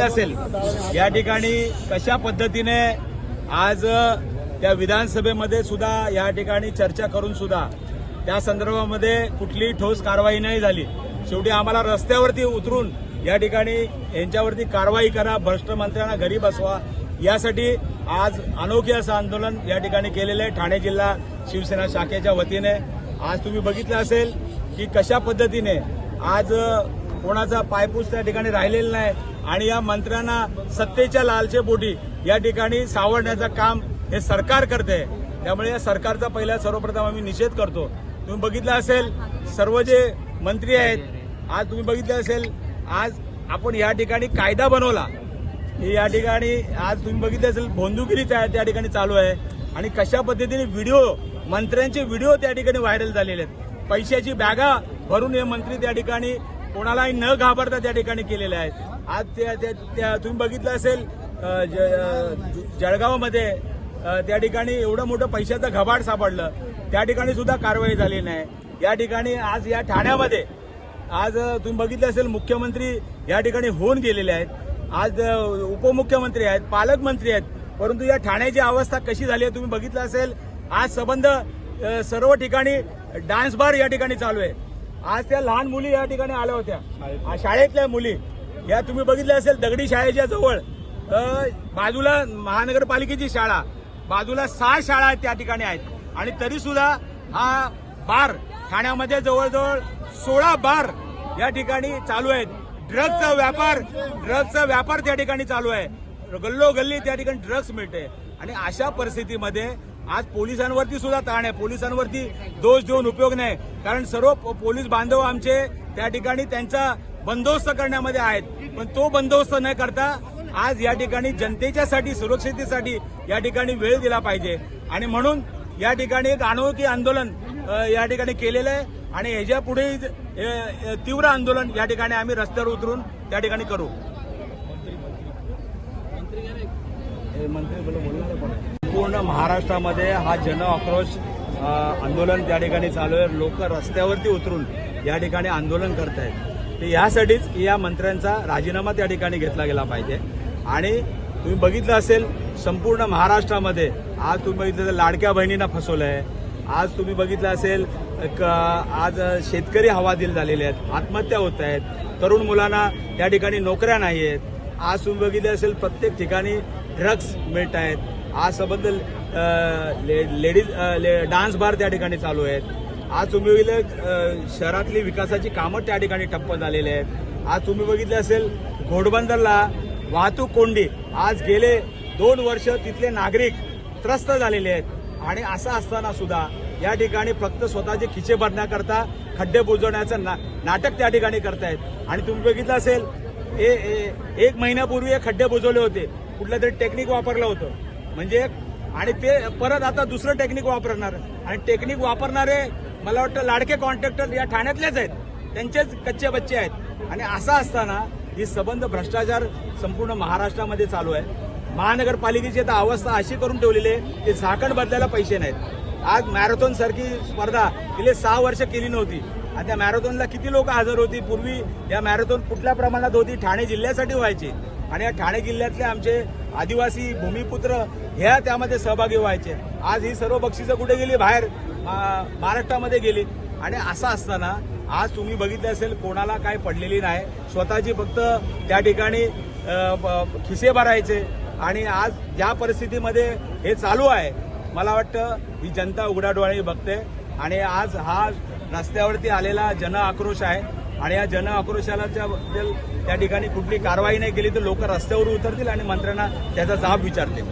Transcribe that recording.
असेल. या ठिकाणी कशा पद्धतीने आज त्या विधानसभेमध्ये सुद्धा या ठिकाणी चर्चा करून सुद्धा त्या संदर्भामध्ये कुठलीही ठोस कारवाई नाही झाली. शेवटी आम्हाला रस्त्यावरती उतरून या ठिकाणी यांच्यावरती कारवाई करा भ्रष्ट मंत्र्यांना घरी बसवा. यासाठी आज अनोखे असं आंदोलन या ठिकाणी केलेलं आहे. ठाणे जिल्हा शिवसेना शाखेच्या वतीने. आज तुम्ही बघितलं असेल की कशा पद्धतीने आज कोणाचा पायपूस त्या ठिकाणी राहिलेला नाही. आणि या मंत्र्यांना सत्तेच्या लालचेपोटी या ठिकाणी सावरण्याचं काम हे सरकार करते. त्यामुळे या सरकारचा पहिला सर्वप्रथम आम्ही निषेध करतो. तुम्ही बघितलं असेल सर्व जे मंत्री आहेत आज तुम्ही बघितलं असेल आज आपण या ठिकाणी कायदा बनवला. की या ठिकाणी आज तुम्ही बघितलं असेल भोंदुगिरीच आहे त्या ठिकाणी चालू आहे. आणि कशा पद्धतीने व्हिडिओ मंत्र्यांचे व्हिडिओ त्या ठिकाणी व्हायरल झालेले आहेत. पैशाची बॅगा भरून हे मंत्री त्या ठिकाणी कोणालाही न घाबरता त्या ठिकाणी केलेल्या आहेत. आज त्या त्या- त्या- तुम्ही बघितलं असेल ज- जळगावमध्ये त्या ठिकाणी एवढं मोठं पैशाचं घबाड सापडलं. त्या ठिकाणी सुद्धा कारवाई झाली नाही. या ठिकाणी आज या ठाण्यामध्ये आज तुम्ही बघितलं असेल मुख्यमंत्री या ठिकाणी होऊन गेलेले आहेत. आज उपमुख्यमंत्री आहेत पालकमंत्री आहेत. परंतु या ठाण्याची अवस्था कशी झाली आहे तुम्ही बघितलं असेल. आज संबंध सर्व ठिकाणी डान्स बार या ठिकाणी चालू आहे. आज त्या लहान मुली या ठिकाणी आल्या होत्या. शाळेतल्या. मुली. या तुम्ही बघितल्या असेल दगडी शाळेच्या जवळ. बाजूला महानगरपालिकेची शाळा बाजूला सहा शाळा आहेत त्या ठिकाणी आहेत. आणि तरी सुद्धा हा बार ठाण्यामध्ये जवळजवळ सोळा बार या ठिकाणी चालू आहेत. ड्रग्जचा व्यापार ड्रग्जचा व्यापार त्या ठिकाणी चालू आहे. गल्लोगल्ली त्या ठिकाणी ड्रग्ज मिळते. आणि अशा परिस्थितीमध्ये आज पोलिसांवरती सुद्धा ताण आहे. पोलिसांवरती दोष देऊन उपयोग नाही. कारण सर्व पोलीस बांधव आमचे त्या ठिकाणी त्यांचा बंदोबस्त करण्यामध्ये आहेत पण तो बंदोबस्त न करता आज या ठिकाणी जनतेच्यासाठी सुरक्षितेसाठी या ठिकाणी वेळ दिला पाहिजे आणि म्हणून या ठिकाणी एक अनोखी आंदोलन या ठिकाणी केलेलं आहे आणि ह्याच्या पुढे तीव्र आंदोलन या ठिकाणी आम्ही रस्त्यावर उतरून त्या ठिकाणी करू पूर्ण महाराष्ट्रामध्ये हा जन आक्रोश आंदोलन त्या ठिकाणी चालू आहे लोक रस्त्यावरती उतरून या ठिकाणी आंदोलन करत आहेत तर यासाठीच या मंत्र्यांचा राजीनामा त्या ठिकाणी घेतला गेला पाहिजे. आणि तुम्ही बघितलं असेल संपूर्ण महाराष्ट्रामध्ये आज तुम्ही बघितलं तर लाडक्या बहिणींना फसवलं आहे आज तुम्ही बघितलं असेल एक, आज शेतकरी हवादिल झालेले आहेत आत्महत्या होत आहेत तरुण मुलांना त्या ठिकाणी नोकऱ्या नाही आहेत आज तुम्ही बघितलं असेल प्रत्येक ठिकाणी ड्रग्स मिळत आहेत आज संबंध लेडीज डान्स बार त्या ठिकाणी चालू आहेत. आज तुम्ही बघितलं शहरातली विकासाची कामं त्या ठिकाणी ठप्प झालेली आहेत. आज तुम्ही बघितलं असेल घोडबंदरला वाहतूक कोंडी. आज गेले दोन वर्ष तिथले नागरिक त्रस्त झालेले आहेत. आणि असं असताना सुद्धा या ठिकाणी फक्त स्वतःचे खिचे भरण्याकरता खड्डे बुजवण्याचं ना, नाटक त्या ठिकाणी करतायत. आणि तुम्ही बघितलं असेल ए, ए, एक महिन्यापूर्वी हे खड्डे बुजवले होते. कुठलं तरी टेक्निक वापरलं होतं. म्हणजे आणि ते परत आता दुसरं टेक्निक वापरणार. आणि टेक्निक वापरणारे मला वाटतं लाडके कॉन्ट्रॅक्टर या ठाण्यातलेच आहेत. त्यांचेच कच्चे बच्चे आहेत. आणि असं असताना ही संबंध भ्रष्टाचार संपूर्ण महाराष्ट्रामध्ये चालू आहे. महानगरपालिकेची आता अवस्था अशी करून ठेवलेली आहे की झाकण बदलायला पैसे नाहीत. आज मॅरेथॉन सारखी स्पर्धा गेले सहा वर्ष केली नव्हती. आणि त्या मॅरेथॉनला किती लोक हजर होती? पूर्वी या मॅरेथॉन कुठल्या प्रमाणात होती? ठाणे जिल्ह्यासाठी व्हायची. आणि या ठाणे जिल्ह्यातले आमचे आदिवासी भूमिपुत्र ह्या त्यामध्ये सहभागी व्हायचे. आज ही सर्व बक्षिसं कुठे गेली? बाहेर महाराष्ट्रामध्ये गेली. आणि असं असताना आज तुम्ही बघितलं असेल कोणाला काय पडलेली नाही. स्वतःची फक्त त्या ठिकाणी खिसे भरायचे. आणि आज ज्या परिस्थितीमध्ये हे चालू आहे मला वाटतं ही जनता उघड्या डोळ्याने बघते. आणि आज हा रस्त्यावरती आलेला जन आक्रोश आहे. आणि या जन आक्रोशाला त्या त्या ठिकाणी कुठली कारवाई नाही केली तर लोक रस्त्यावर उतरतील आणि मंत्र्यांना त्याचा जाब विचारतील.